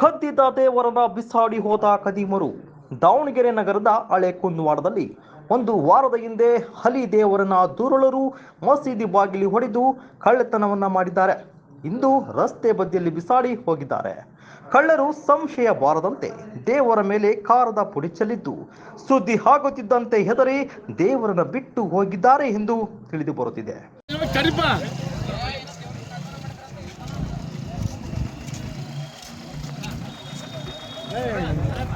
ಕದ್ದಿದ್ದ ದೇವರನ್ನ ಬಿಸಾಡಿ ಹೋದ ಕದೀಮರು ದಾವಣಗೆರೆ ನಗರದ ಹಳೆ ಕುಂದುವಾಡದಲ್ಲಿ ಒಂದು ವಾರದ ಹಿಂದೆ ಹಲಿ ದೇವರನ್ನ ದುರುಳರು ಮಸೀದಿ ಬಾಗಿಲಿ ಹೊಡೆದು ಕಳ್ಳತನವನ್ನ ಮಾಡಿದ್ದಾರೆ. ಇಂದು ರಸ್ತೆ ಬದಿಯಲ್ಲಿ ಬಿಸಾಡಿ ಹೋಗಿದ್ದಾರೆ. ಕಳ್ಳರು ಸಂಶಯ ಬಾರದಂತೆ ದೇವರ ಮೇಲೆ ಕಾರದ ಪುಡಿ ಚೆಲ್ಲಿದ್ದು, ಸುದ್ದಿ ಆಗುತ್ತಿದ್ದಂತೆ ಹೆದರಿ ದೇವರನ್ನ ಬಿಟ್ಟು ಹೋಗಿದ್ದಾರೆ ಎಂದು ತಿಳಿದು ಬರುತ್ತಿದೆ. ಕರಿಪ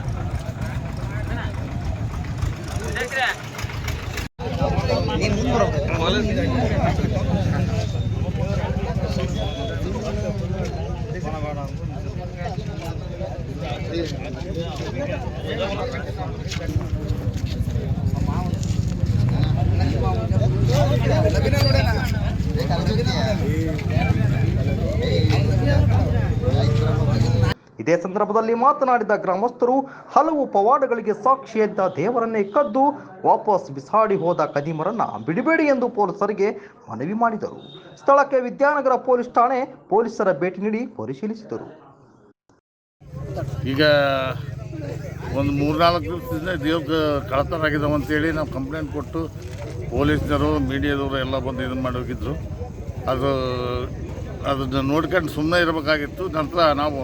ಇದೇ ಸಂದರ್ಭದಲ್ಲಿ ಮಾತನಾಡಿದ ಗ್ರಾಮಸ್ಥರು, ಹಲವು ಪವಾಡಗಳಿಗೆ ಸಾಕ್ಷಿಯಿದ್ದ ದೇವರನ್ನೇ ಕದ್ದು ವಾಪಸ್ ಬಿಸಾಡಿ ಹೋದ ಕದೀಮರನ್ನ ಬಿಡಬೇಡಿ ಎಂದು ಪೊಲೀಸರಿಗೆ ಮನವಿ ಮಾಡಿದರು. ಸ್ಥಳಕ್ಕೆ ವಿದ್ಯಾನಗರ ಪೊಲೀಸ್ ಠಾಣೆ ಪೊಲೀಸರ ಭೇಟಿ ನೀಡಿ ಪರಿಶೀಲಿಸಿದರು. ಈಗ ಒಂದು ಮೂರ್ನಾಲ್ಕು ದಿವಸದಿಂದ ದೇವ ಕಳತನ ಆಗಿದಾವೆ ಅಂತೇಳಿ ನಾವು ಕಂಪ್ಲೇಂಟ್ ಕೊಟ್ಟು ಪೊಲೀಸ್ನವರು, ಮೀಡಿಯಾದವರು ಎಲ್ಲ ಬಂದು ಇದನ್ನು ಮಾಡಿ ಹೋಗಿದ್ರು. ಅದು, ಅದನ್ನು ನೋಡ್ಕೊಂಡು ಸುಮ್ಮನೆ ಇರಬೇಕಾಗಿತ್ತು. ನಂತರ ನಾವು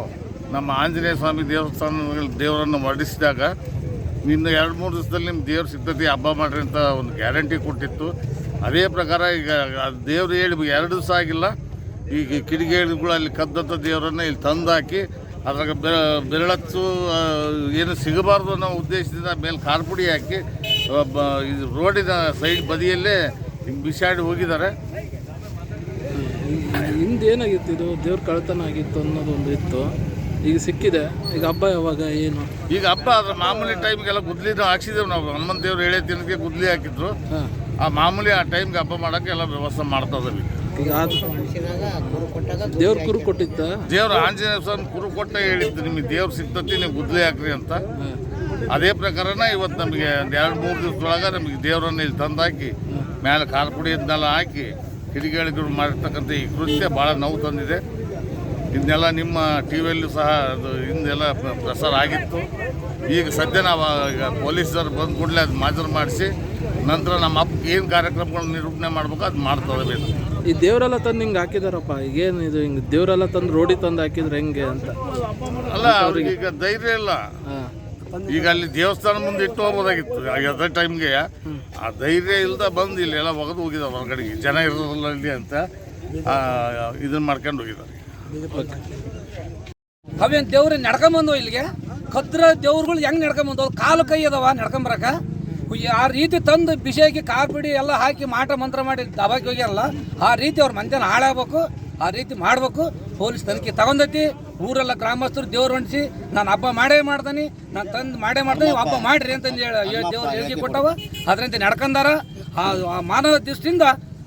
ನಮ್ಮ ಆಂಜನೇಯ ಸ್ವಾಮಿ ದೇವಸ್ಥಾನಗಳ ದೇವರನ್ನು ಹೊರಡಿಸಿದಾಗ ನಿನ್ನ ಎರಡು ಮೂರು ದಿವಸದಲ್ಲಿ ನಿಮ್ಮ ದೇವ್ರ ಸಿದ್ಧತೆ ಹಬ್ಬ ಮಾಡ್ರಿ ಅಂತ ಒಂದು ಗ್ಯಾರಂಟಿ ಕೊಟ್ಟಿತ್ತು. ಅದೇ ಪ್ರಕಾರ ಈಗ ದೇವ್ರು ಹೇಳಿ ಎರಡು ದಿವಸ ಆಗಿಲ್ಲ. ಈಗ ಕಿಡಿಗೇಡಿಗಳು ಅಲ್ಲಿ ಕದ್ದಂಥ ದೇವರನ್ನು ಇಲ್ಲಿ ತಂದು ಹಾಕಿ ಅದ್ರಾಗ ಬೆರಳಚ್ಚು ಏನು ಸಿಗಬಾರ್ದು ಅನ್ನೋ ಉದ್ದೇಶದಿಂದ ಮೇಲೆ ಕಾರ್ಪುಡಿ ಹಾಕಿ ಇದು ರೋಡಿನ ಸೈಡ್ ಬದಿಯಲ್ಲೇ ಹಿಂಗೆ ಬಿಸಾಡಿ ಹೋಗಿದ್ದಾರೆ. ಹಿಂದೆ ಏನಾಗಿತ್ತು ಇದು? ದೇವ್ರ ಕಳ್ತನ ಆಗಿತ್ತು ಅನ್ನೋದು ಒಂದು ಇತ್ತು. ಈಗ ಸಿಕ್ಕಿದೆ. ಈಗ ಹಬ್ಬ ಯಾವಾಗ ಏನು? ಈಗ ಹಬ್ಬ ಅದ್ರ ಮಾಮೂಲಿ ಟೈಮ್ಗೆಲ್ಲ ಗುದ್ಲಿ ಹಾಕ್ಸಿದ್ದೇವೆ ನಾವು. ಹನುಮಂತ ದೇವ್ರು ಹೇಳಿ ದಿನಕ್ಕೆ ಗುದ್ಲಿ ಹಾಕಿದ್ರು. ಆ ಮಾಮೂಲಿ ಆ ಟೈಮ್ಗೆ ಹಬ್ಬ ಮಾಡೋಕೆ ಎಲ್ಲ ವ್ಯವಸ್ಥೆ ಮಾಡ್ತಾ ಇದ್ದೀವಿ. ಈಗ ದೇವ್ರ ಕುರು ಕೊಟ್ಟಿದ್ದ ದೇವ್ರು ಆಂಜನೇಯ ಸ್ವಾಮಿ ಕುರು ಕೊಟ್ಟ ಹೇಳಿದ್ದು ನಿಮಗೆ ದೇವ್ರು ಸಿಗ್ತತಿ ನೀವು ಗುದ್ಲಿ ಹಾಕ್ರಿ ಅಂತ. ಅದೇ ಪ್ರಕಾರನ ಇವತ್ತು ನಮಗೆ ಒಂದು ಎರಡು ಮೂರು ದಿವಸದೊಳಗೆ ನಮಗೆ ದೇವರನ್ನ ಇಲ್ಲಿ ತಂದಾಕಿ ಮೇಲೆ ಖಾರಪುಡಿ ಇದನ್ನೆಲ್ಲ ಹಾಕಿ ಕಿಡಿಗೇಳಿಗಳು ಮಾಡಿರ್ತಕ್ಕಂಥ ಈ ಕೃತ್ಯ ಭಾಳ ನೋವು ತಂದಿದೆ. ಇದನ್ನೆಲ್ಲ ನಿಮ್ಮ ಟಿ ವಿಯಲ್ಲೂ ಸಹ ಅದು ಹಿಂದೆಲ್ಲ ಪ್ರಸಾರ ಆಗಿತ್ತು. ಈಗ ಸದ್ಯ ನಾವು ಈಗ ಪೊಲೀಸರು ಬಂದ ಕೂಡಲೇ ಅದು ಮಾಜರ್ ಮಾಡಿಸಿ ನಂತರ ನಮ್ಮ ಅಪ್ಪ ಏನು ಕಾರ್ಯಕ್ರಮಗಳನ್ನ ನಿರೂಪಣೆ ಮಾಡ್ಬೇಕು ಅದು ಮಾಡ್ತಾ ಇದ್ದೀವಿ ಈ ದೇವರೆಲ್ಲ ತಂದು ಹಿಂಗೆ ಹಾಕಿದಾರಪ್ಪ ಈಗೇನು ಇದು ಹಿಂಗೆ ದೇವರೆಲ್ಲ ತಂದು ರೋಡಿ ತಂದು ಹಾಕಿದ್ರೆ ಹೆಂಗೆ ಅಂತ? ಅಲ್ಲ ಅವ್ರಿಗೆ ಈಗ ಧೈರ್ಯ ಇಲ್ಲ. ಈಗ ಅಲ್ಲಿ ದೇವಸ್ಥಾನ ಮುಂದೆ ಇಟ್ಟು ಹೋಗ್ಬೋದಾಗಿತ್ತು ಅದೇ ಟೈಮ್ಗೆ ಆ ಧೈರ್ಯ ಇಲ್ಲದ ಬಂದು ಇಲ್ಲಿ ಎಲ್ಲ ಒಗೆದು ಹೋಗಿದ್ದಾರೆ ಹೊರಗಡೆಗೆ. ಜನ ಇರೋದಲ್ಲ ಇಲ್ಲಿ ಅಂತ ಇದನ್ನ ಮಾಡ್ಕೊಂಡು ಹೋಗಿದ್ದಾರೆ ಅವೇನು ದೇವ್ರ ನಡ್ಕೊಂಬಂದು ಇಲ್ಲಿಗೆ? ಕದ್ರ ದೇವ್ರುಗಳು ಹೆಂಗ್ ನಡ್ಕೊಂಬಂದು ಕಾಲು ಕೈ ಅದಾವ ನಡ್ಕೊಂಬರಕ? ಆ ರೀತಿ ತಂದು ಬಿಸಿಯಾಗಿ ಕಾಪಿಡಿ ಎಲ್ಲ ಹಾಕಿ ಮಾಟ ಮಂತ್ರ ಮಾಡಿ ದಬಾಕಿ ಹೋಗ್ಯಾರಲ್ಲ ಆ ರೀತಿ ಅವ್ರ ಮಂದಿನ ಹಾಳಾಗಬೇಕು ಆ ರೀತಿ ಮಾಡ್ಬೇಕು. ಪೊಲೀಸ್ ತನಿಖೆ ತಗೊಂಡೈತಿ ಊರೆಲ್ಲ ಗ್ರಾಮಸ್ಥರು ದೇವ್ರು ಹೊಂಡಿಸಿ ನಾನು ಹಬ್ಬ ಮಾಡೇ ಮಾಡ್ತಾನೆ ನಾನು ತಂದು ಮಾಡೇ ಮಾಡ್ತಾನೆ ಹಬ್ಬ ಮಾಡ್ರಿ ಅಂತಂದು ಹೇಳಿ ದೇವ್ರು ಹೇಳಿಕೆ ಕೊಟ್ಟವ. ಅದರಂತೆ ನಡ್ಕೊಂಡಾರ ಆ ಆ ಮಾನವ ದೃಷ್ಟಿಯಿಂದ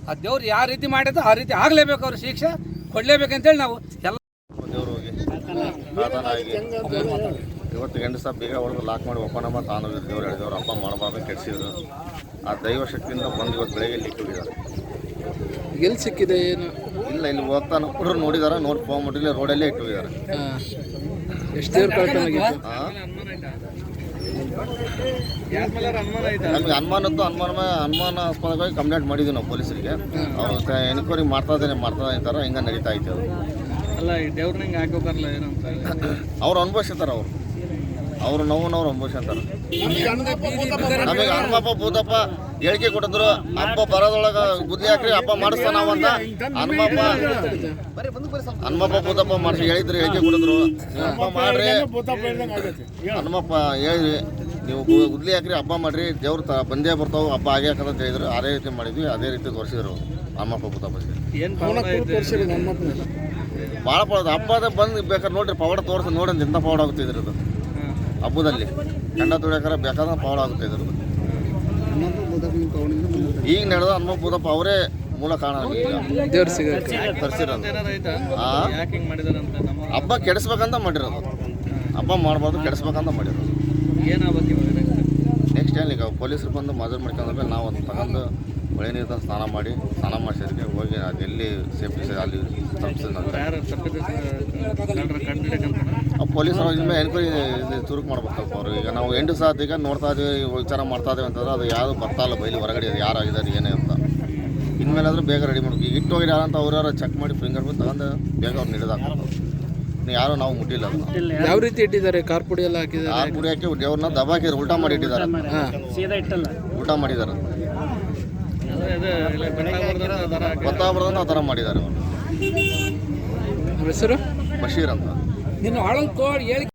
ಆ ದೇವ್ರು ಯಾವ ರೀತಿ ಮಾಡಿದ ಆ ರೀತಿ ಆಗಲೇಬೇಕು ಅವ್ರ ಶಿಕ್ಷೆ. ಕೊಡಲೇಬೇಕಂತೇಳಿ ನಾವು ಎಲ್ಲ ಇವತ್ತು ಗಂಡಸ ಬೇಗ ಹೊಡೆದು ಲಾಕ್ ಮಾಡಿ ಒಪ್ಪನ ಮತ್ತು ತಾನು ದೇವ್ರು ಹೇಳಿದವ್ರು ಅಪ್ಪ ಮಾಡಬಾರ್ದು ಕೆಡಿಸಿದ್ರು. ಆ ದೈವ ಶಕ್ತಿಯಿಂದ ಬಂದು ಇವತ್ತು ಬೆಳಗ್ಗೆ ಇಲ್ಲಿ ಹೋಗಿದ್ದಾರೆ ಎಲ್ಲಿ ಸಿಕ್ಕಿದೆ ಏನು? ಇಲ್ಲ ಇಲ್ಲಿ ಹೋಗ್ತಾನೆ ಹುಡುಗರು ನೋಡಿದಾರೆ ನೋಡಿ ಫೋನ್ ಮಾಡಿಲ್ಲ ರೋಡಲ್ಲೇ ಇಟ್ಟು ಹೋಗಿದ್ದಾರೆ ಎಷ್ಟು ದೇವ್ರ ಕಳ್ತನ ಆಗಿತ್ತು ನಮಗೆ ಅನುಮಾನದ್ದು ಅನುಮಾನ ಅನುಮಾನಾಸ್ಪದವಾಗಿ ಕಂಪ್ಲೇಂಟ್ ಮಾಡಿದ್ವಿ ನಾವು ಪೊಲೀಸರಿಗೆ. ಅವರು ಎನ್ಕ್ವೈರಿ ಮಾಡ್ತಾ ಇದ್ದೇನೆ ಮಾಡ್ತಾ ಇದ್ದಾರೆ ಹಿಂಗೆ ನಡೀತಾ ಐತೆ ಅದು. ಅಲ್ಲ ಈ ದೇವ್ರನ್ನ ಹಾಕೋಬಾರಲ್ಲ ಏನಂತ ಅವ್ರು ಅನುಭವಿಸ್ತಾರೆ ಅವರು. ಅವರು ನೋವುನವ್ರು ಅವ್ರು ಅನುಭವಿಸ್ತಾರೆ. ನಮಗೆ ಹನುಮಪ್ಪ ಭೂತಪ್ಪ ಹೇಳಿಕೆ ಕೊಟ್ಟಿದ್ರು ಹಬ್ಬ ಬರೋದೊಳಗ ಗುದ್ದಿ ಹಾಕ್ರಿ ಹಬ್ಬ ಮಾಡಿಸ್ತಾನ ಅಂತ. ಹನುಮಪ್ಪ ಹನುಮಪ್ಪ ಭೂತಪ್ಪ ಮಾಡಿಸಿ ಹೇಳಿದ್ರು ಹೇಳಿಕೆ ಕೊಟ್ಟಿದ್ರು. ಹಬ್ಬ ಮಾಡ್ರಿ. ಹನುಮಪ್ಪ ಹೇಳಿ ನೀವು ಗುದ್ಲಿ ಹಾಕ್ರಿ ಹಬ್ಬ ಮಾಡ್ರಿ ದೇವ್ರು ತ ಬಂದೇ ಬರ್ತಾವೆ ಹಬ್ಬ ಆಗೇ ಅಂತ ಹೇಳಿದ್ರು ಅದೇ ರೀತಿ ಮಾಡಿದ್ವಿ ಅದೇ ರೀತಿ ತೋರಿಸಿದ್ರು ಅಮ್ಮಪ್ಪ ಹಬ್ಬ ಭಾಳ ಪೌಡ ಹಬ್ಬದ ಬಂದು ಬೇಕಾದ್ರೆ ನೋಡ್ರಿ ಪವಾಡ ತೋರಿಸಿ ನೋಡಿ ಎಂತ ಇಂಥ ಪವಾಡ ಆಗುತ್ತೆ ಇದ್ರದ್ದು. ಹಬ್ಬದಲ್ಲಿ ಗಂಡ ತುಳಿಯಾಕರ ಬೇಕಾದ್ರೆ ಪವಾಡ ಆಗುತ್ತೆ ಇದ್ರದ್ದು. ಈಗ ನಡೆದ ಹನುಮ ಬೂದಪ್ಪ ಅವರೇ ಮೂಲ ಕಾರಣ ತರಿಸಿರೋದು. ಹಬ್ಬ ಕೆಡಿಸ್ಬೇಕಂತ ಮಾಡಿರೋದು. ಹಬ್ಬ ಮಾಡಬಾರ್ದು ಕೆಡಿಸ್ಬೇಕಂತ ಮಾಡಿರೋದು? ನೆಕ್ಸ್ಟ್ ಏನು ಈಗ ಪೊಲೀಸರು ಬಂದು ಮದುವೆ ಮಾಡ್ಕೊಂಡ್ಮೇಲೆ ನಾವು ಅದನ್ನ ತಗೊಂಡು ಹೊಳೆ ನೀರು ಸ್ನಾನ ಮಾಡಿ ಸ್ನಾನ ಮಾಡಿಸಿದ್ರೆ ಹೋಗಿ ಅದು ಎಲ್ಲಿ ಸೇಫ್ಟಿ ಅಲ್ಲಿ ತಪ್ಪಿಸಿದ ಪೊಲೀಸರು ಇನ್ಮೇಲೆ ಎನ್ಕ್ವೈರಿ ಚುರುಕು ಮಾಡ್ಬೇಕಪ್ಪ ಅವರು. ಈಗ ನಾವು ಎಂಟು ಸಾತ್ ಈಗ ನೋಡ್ತಾ ಇದೀವಿ ವಿಚಾರ ಮಾಡ್ತಾ ಇದ್ದೀವಿ ಅಂತಂದ್ರೆ ಅದು ಯಾರು ಬರ್ತಾ ಇಲ್ಲ ಬೈಲಿ ಹೊರಗಡೆ ಯಾರು ಆಗಿದ್ದಾರೆ ಏನೇ ಅಂತ. ಇನ್ಮೇಲಾದರೂ ಬೇಗ ರೆಡಿ ಮಾಡ್ಬೇಕು. ಈಗ ಇಟ್ಟು ಹೋಗಿದ್ದಾರೆ ಅಂತ ಅವ್ರವ್ರ ಚೆಕ್ ಮಾಡಿ ಫಿಂಗರ್ ಪ್ರಿಂಟ್ ತಗೊಂಡು ಬೇಗ ಅವ್ರು ಇನ್ನು ಯಾರು ನಾವು ಮುಟ್ಟಿಲ್ಲ ಯಾವ ರೀತಿ ಇಟ್ಟಿದ್ದಾರೆ? ಕಾರ್ ಪುಡಿ ಎಲ್ಲ ಹಾಕಿದ್ದಾರೆ? ಆ ಪುಡಿ ಹಾಕಿ ದೇವ್ರನ್ನ ದಬಾಕಿ ಉಲ್ಟಾ ಮಾಡಿ ಇಟ್ಟಿದ್ದಾರೆ. ಹಾಂ. ಊಟ ಮಾಡಿದ್ದಾರೆ. ಗೊತ್ತಾಗ್ಬಾರ್ದಂತ ಆ ಥರ ಮಾಡಿದ್ದಾರೆ ಅವರು. ಹೆಸರು? ಬಶೀರ್ ಅಂತ. ನಿನ್ನ ಆಳಂಕೋಡ್ ಹೇಳಿ